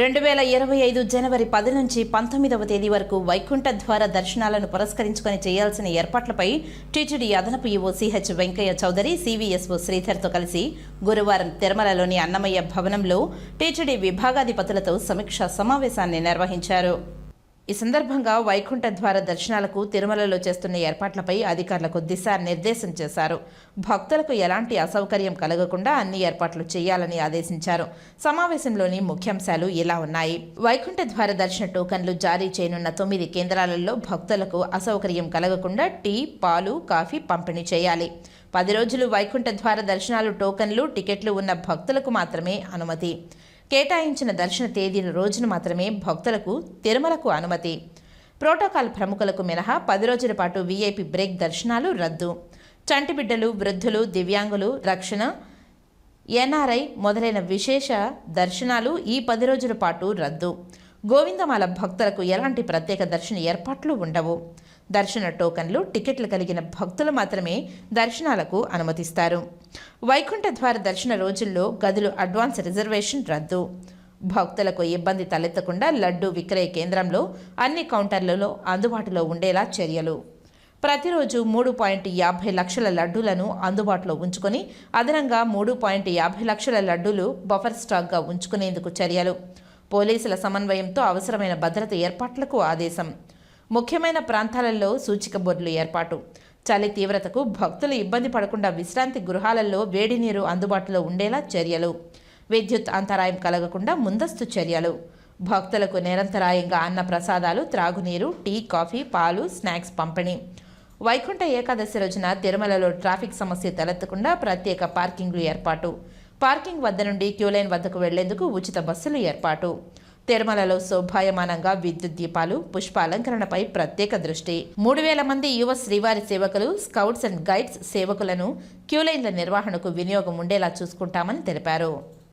రెండు వేల ఇరవై ఐదు జనవరి పది నుంచి పంతొమ్మిదవ తేదీ వరకు వైకుంఠ ద్వార దర్శనాలను పురస్కరించుకొని చేయాల్సిన ఏర్పాట్లపై టీటీడీ అదనపు EO CH Venkaiah Chowdary CVSO శ్రీధర్తో కలిసి గురువారం తిరుమలలోని అన్నమయ్య భవనంలో టీటీడీ విభాగాధిపతులతో సమీక్షా సమావేశాన్ని నిర్వహించారు. ఈ సందర్భంగా వైకుంఠ ద్వార దర్శనాలకు తిరుమలలో చేస్తున్న ఏర్పాట్లపై అధికారులకు దిశానిర్దేశం చేశారు. భక్తులకు ఎలాంటి అసౌకర్యం కలగకుండా అన్ని ఏర్పాట్లు చేయాలని ఆదేశించారు. సమావేశంలోని ముఖ్యాంశాలు ఇలా ఉన్నాయి. వైకుంఠ ద్వార దర్శన టోకన్లు జారీ చేయనున్న తొమ్మిది కేంద్రాలలో భక్తులకు అసౌకర్యం కలగకుండా టీ పాలు కాఫీ పంపిణీ చేయాలి. పది రోజులు వైకుంఠ ద్వార దర్శనాలు టోకన్లు టికెట్లు ఉన్న భక్తులకు మాత్రమే అనుమతి. కేటాయించిన దర్శన తేదీల రోజున మాత్రమే భక్తులకు తిరుమలకు అనుమతి. ప్రోటోకాల్ ప్రముఖులకు మినహా పది రోజుల పాటు వీఐపీ బ్రేక్ దర్శనాలు రద్దు. చంటిబిడ్డలు వృద్ధులు దివ్యాంగులు రక్షణ ఎన్ఆర్ఐ మొదలైన విశేష దర్శనాలు ఈ పది రోజుల పాటు రద్దు. గోవిందమాల భక్తులకు ఎలాంటి ప్రత్యేక దర్శన ఏర్పాట్లు ఉండవు. దర్శన టోకన్లు టికెట్లు కలిగిన భక్తులు మాత్రమే దర్శనాలకు అనుమతిస్తారు. వైకుంఠ ద్వార దర్శన రోజుల్లో గదులు అడ్వాన్స్ రిజర్వేషన్ రద్దు. భక్తులకు ఇబ్బంది తలెత్తకుండా లడ్డు విక్రయ కేంద్రంలో అన్ని కౌంటర్లలో అందుబాటులో ఉండేలా చర్యలు. ప్రతిరోజు మూడు పాయింట్ యాభై లక్షల లడ్డూలను అందుబాటులో ఉంచుకొని అదనంగా మూడు పాయింట్ యాభై లక్షల లడ్డూలు బఫర్ స్టాక్గా ఉంచుకునేందుకు చర్యలు. పోలీసుల సమన్వయంతో అవసరమైన భద్రత ఏర్పాట్లకు ఆదేశం. ముఖ్యమైన ప్రాంతాలలో సూచిక బోర్డులు ఏర్పాటు. చలి తీవ్రతకు భక్తులు ఇబ్బంది పడకుండా విశ్రాంతి గృహాలలో వేడి నీరు అందుబాటులో ఉండేలా చర్యలు. విద్యుత్ అంతరాయం కలగకుండా ముందస్తు చర్యలు. భక్తులకు నిరంతరాయంగా అన్న ప్రసాదాలు త్రాగునీరు టీ కాఫీ పాలు స్నాక్స్ పంపిణీ. వైకుంఠ ఏకాదశి రోజున తిరుమలలో ట్రాఫిక్ సమస్య తలెత్తకుండా ప్రత్యేక పార్కింగ్లు ఏర్పాటు. పార్కింగ్ వద్ద నుండి క్యూలైన్ వద్దకు వెళ్ళేందుకు ఉచిత బస్సులు ఏర్పాటు. తిరుమలలో శోభాయమానంగా విద్యుత్ దీపాలు పుష్ప అలంకరణపై ప్రత్యేక దృష్టి. మూడు వేల మంది యువ శ్రీవారి సేవకులు స్కౌట్స్ అండ్ గైడ్స్ సేవకులను క్యూలైన్ల నిర్వహణకు వినియోగం ఉండేలా చూసుకుంటామని తెలిపారు.